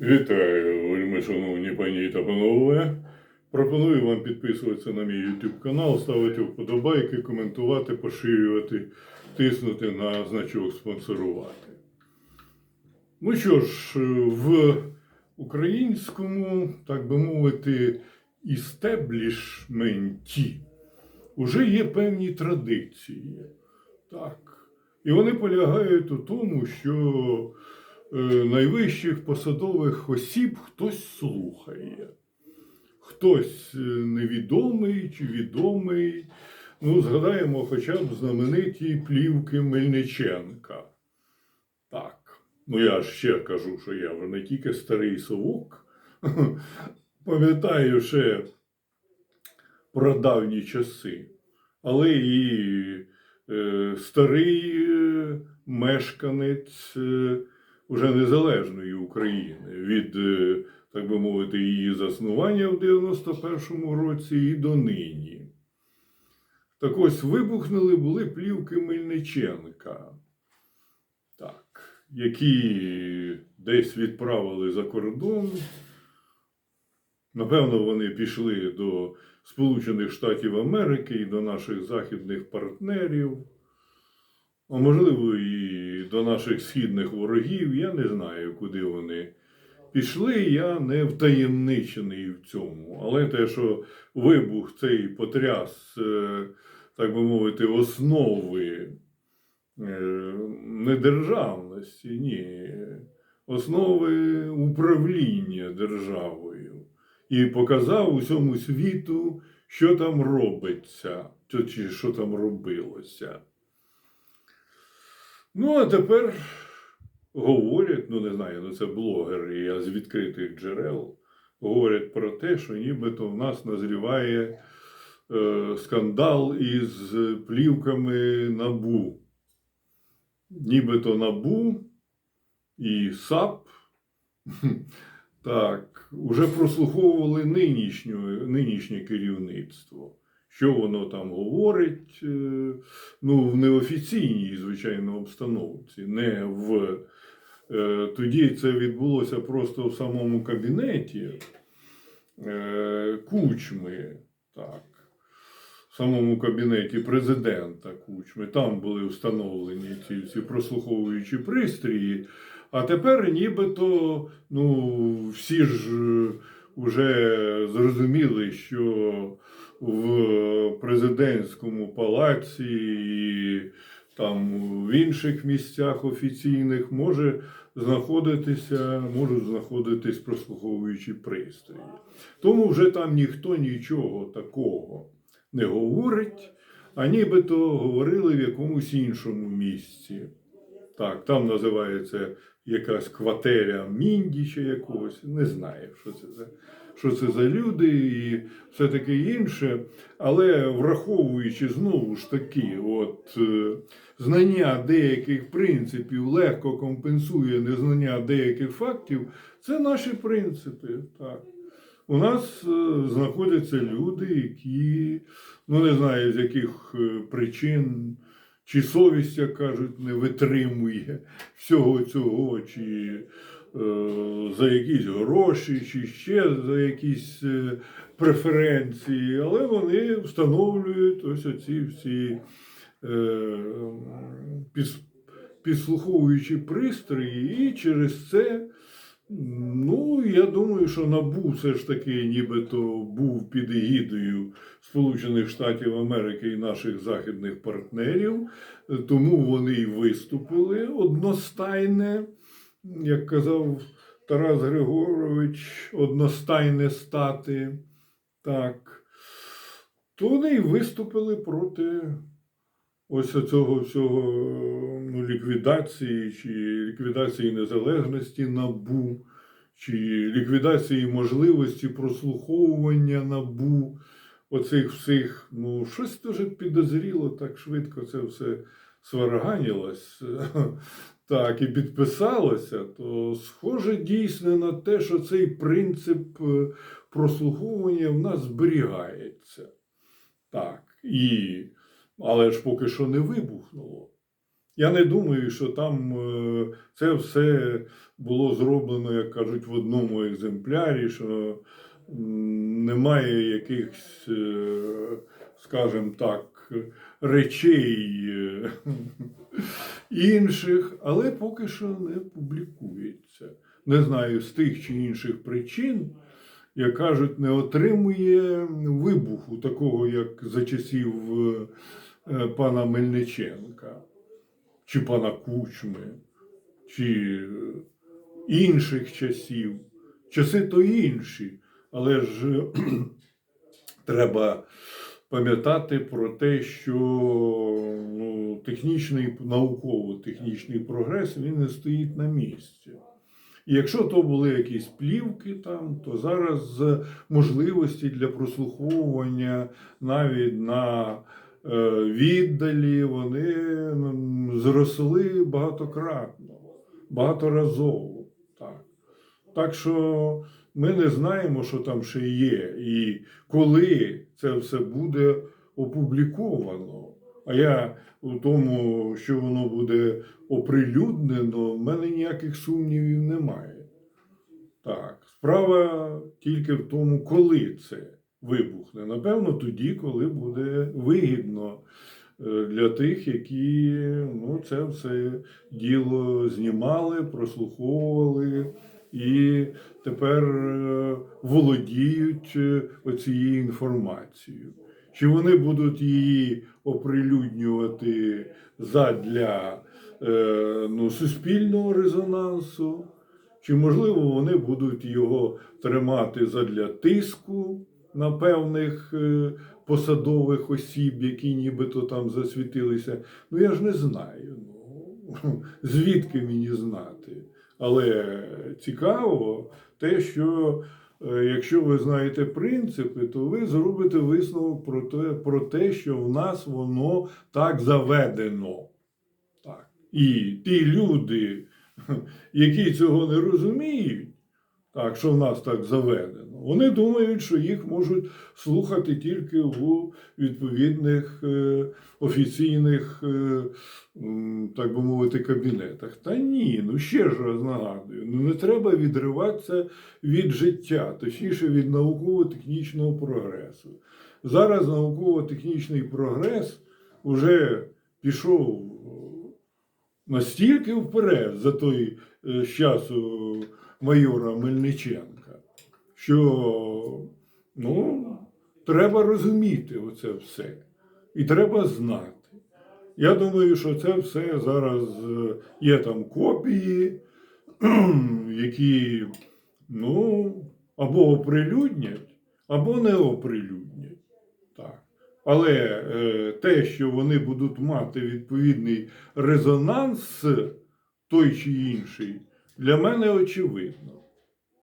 Вітаю, вельми шановні пані та панове. Пропоную вам підписуватися на мій YouTube канал, ставити вподобайки, коментувати, поширювати, тиснути на значок спонсорувати. Ну що ж, в українському, так би мовити, істеблішменті вже є певні традиції. Так. І вони полягають у тому, що найвищих посадових осіб хтось слухає. Хтось е, невідомий чи відомий. Ну, згадаємо хоча б знамениті плівки Мельниченка. Так. Ну, я ж ще кажу, що я вже не тільки старий совок. Пам'ятаю ще про давні часи, але і е, старий е, мешканець е, уже незалежної України від, е, так би мовити, її заснування в 91-му році і до нині. Так ось вибухнули були плівки Мельниченка, так, які десь відправили за кордон. Напевно, вони пішли до Сполучених Штатів Америки і до наших західних партнерів, а можливо, і до наших східних ворогів. Я не знаю, куди вони пішли. Я не втаємничений в цьому. Але те, що вибух цей потряс, е, так би мовити, основи е, не державності, ні, основи управління державою і показав усьому світу, що там робиться, чи що там робилося. Ну, а тепер говорять, ну не знаю, ну це блогери, я з відкритих джерел, говорять про те, що нібито в нас назріває е, скандал із плівками набу. Нібито набу і САП. Так, уже прослуховували нинішнє керівництво. Що воно там говорить, е, ну, в неофіційній, звичайно, обстановці, не в. е, Тоді це відбулося просто в самому кабінеті е, кучми, так, в самому кабінеті президента кучми. Там були встановлені ці всі прослуховуючі пристрої. А тепер нібито ну, всі ж вже зрозуміли, що в президентському палаці і там в інших місцях офіційних може знаходитися, можуть знаходитись прослуховуючі пристрої. Тому вже там ніхто нічого такого не говорить, а нібито говорили в якомусь іншому місці. Так, там називається якась кватеря Мінді чи якогось. Не знаю, що це за, що це за люди і все таке інше. Але враховуючи знову ж таки, от е, знання деяких принципів легко компенсує незнання деяких фактів, це наші принципи. Так. У нас е, знаходяться люди, які, ну не знаю з яких е, причин, чи совість, як кажуть, не витримує всього цього, чи за якісь гроші, чи ще за якісь е, преференції, але вони встановлюють ось оці всі е, підслуховуючі пристрої, і через це. Ну, я думаю, що НАБУ все ж таки нібито був під егідою Сполучених Штатів Америки і наших західних партнерів, тому вони й виступили одностайне, як казав Тарас Григорович, одностайне стати. Так. То вони й виступили проти ось цього всього ну, ліквідації чи ліквідації незалежності набу, чи ліквідації можливості прослуховування набу, оцих всіх, ну, щось дуже підозріло, так швидко це все сварганілось. Так, і підписалося, то схоже дійсно на те, що цей принцип е, прослуховування в нас зберігається. Так, і але ж поки що не вибухнуло. Я не думаю, що там е, це все було зроблено, як кажуть, в одному екземплярі, що немає якихось, е, скажімо так, речей інших, але поки що не публікується. Не знаю, з тих чи інших причин, як кажуть, не отримує вибуху, такого, як за часів е, пана Мельниченка, чи пана Кучми, чи інших часів. Часи то інші, але ж треба пам'ятати про те, що ну, технічний, науково-технічний прогрес він не стоїть на місці. І якщо то були якісь плівки там, то зараз можливості для прослуховування навіть на е, віддалі вони зросли багатократно, багаторазово. Так. так що ми не знаємо, що там ще є, і коли це все буде опубліковано. А я у тому, що воно буде оприлюднено, в мене ніяких сумнівів немає. Так, справа тільки в тому, коли це вибухне. Напевно, тоді, коли буде вигідно е, для тих, які ну, це все діло знімали, прослуховували і тепер е, володіють е, оцією інформацією. Чи вони будуть її оприлюднювати задля е, ну, суспільного резонансу, чи, можливо, вони будуть його тримати задля тиску на певних посадових осіб, які нібито там засвітилися. Ну, я ж не знаю. Звідки мені знати? Але цікаво те, що е, якщо ви знаєте принципи, то ви зробите висновок про те, про те, що в нас воно так заведено. Так. І ті люди, які цього не розуміють, так, що в нас так заведено, вони думають, що їх можуть слухати тільки у відповідних е, офіційних, е, так би мовити, кабінетах. Та ні, ну ще ж раз нагадую, ну не треба відриватися від життя, точніше від науково-технічного прогресу. Зараз науково-технічний прогрес вже пішов настільки вперед за той е, з часу майора Мельниченка, що ну, треба розуміти оце все. І треба знати. Я думаю, що це все зараз е, є там копії, які ну, або оприлюднять, або не оприлюднять. Так. Але е, те, що вони будуть мати відповідний резонанс той чи інший, для мене очевидно.